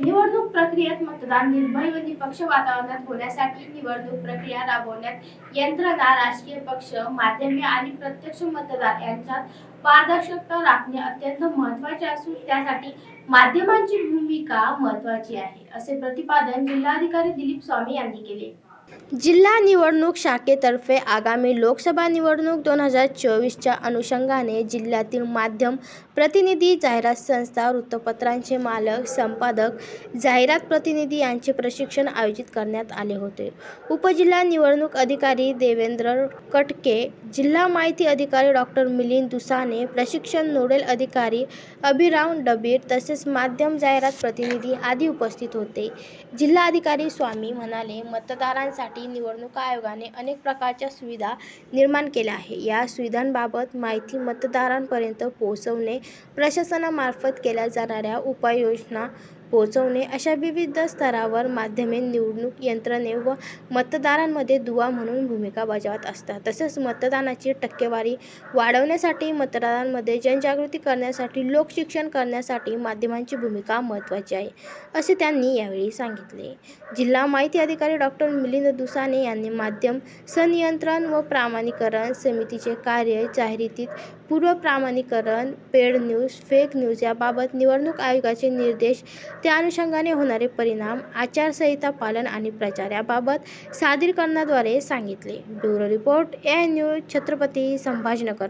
निवडणूक प्रक्रियेत मतदान निर्भय व निपक्ष वातावरणात होण्यासाठी निवडणूक प्रक्रिया राबवण्यात यंत्रणा राजकीय पक्ष माध्यमे आणि प्रत्यक्ष मतदार यांच्यात पारदर्शकता राखणे अत्यंत महत्त्वाचे असून त्यासाठी माध्यमांची भूमिका महत्वाची आहे असे प्रतिपादन जिल्हाधिकारी दिलीप स्वामी यांनी केले. जिल्हा निवडणूक शाखेतर्फे आगामी लोकसभा निवडणूक दोन हजार चोवीसच्या अनुषंगाने जिल्ह्यातील माध्यम प्रतिनिधी जाहिरात संस्था वृत्तपत्रांचे मालक संपादक जाहिरात प्रतिनिधी यांचे प्रशिक्षण आयोजित करण्यात आले होते. उपजिल्हा निवडणूक अधिकारी देवेंद्र कटके जिल्हा माहिती अधिकारी डॉक्टर मिलिंद दुसाने प्रशिक्षण नोडल अधिकारी अभिराम डबीर तसेच माध्यम जाहिरात प्रतिनिधी आदी उपस्थित होते. जिल्हाधिकारी स्वामी म्हणाले मतदारांसाठी निवडणूक आयोगाने अनेक प्रकारच्या सुविधा निर्माण केल्या आहे. या सुविधांबाबत माहिती मतदारांपर्यंत पोहोचवणे प्रशासनामार्फत केल्या जाणाऱ्या उपाययोजना पोहोचवणे अशा विविध स्तरावर माध्यमे निवडणूक यंत्रणे व मतदारांमध्ये दुवा म्हणून भूमिका बजावत असतात. तसेच मतदानाची टक्केवारी वाढवण्यासाठी मतदारांमध्ये जनजागृती करण्यासाठी लोकशिक्षण करण्यासाठी माध्यमांची भूमिका महत्त्वाची आहे असे त्यांनी यावेळी सांगितले. जिल्हा माहिती अधिकारी डॉक्टर मिलिंद दुसाने यांनी माध्यम संनियंत्रण व प्रामाणीकरण समितीचे कार्य जाहिरातीत पूर्व प्रामाणीकरण पेड न्यूज फेक न्यूज याबाबत निवडणूक आयोगाचे निर्देश त्या अनुषंगाने होणारे परिणाम आचारसंहिता पालन आणि प्रचार याबाबत सादरीकरणाद्वारे सांगितले. Bureau report A news Chhatrapati Sambhajinagar.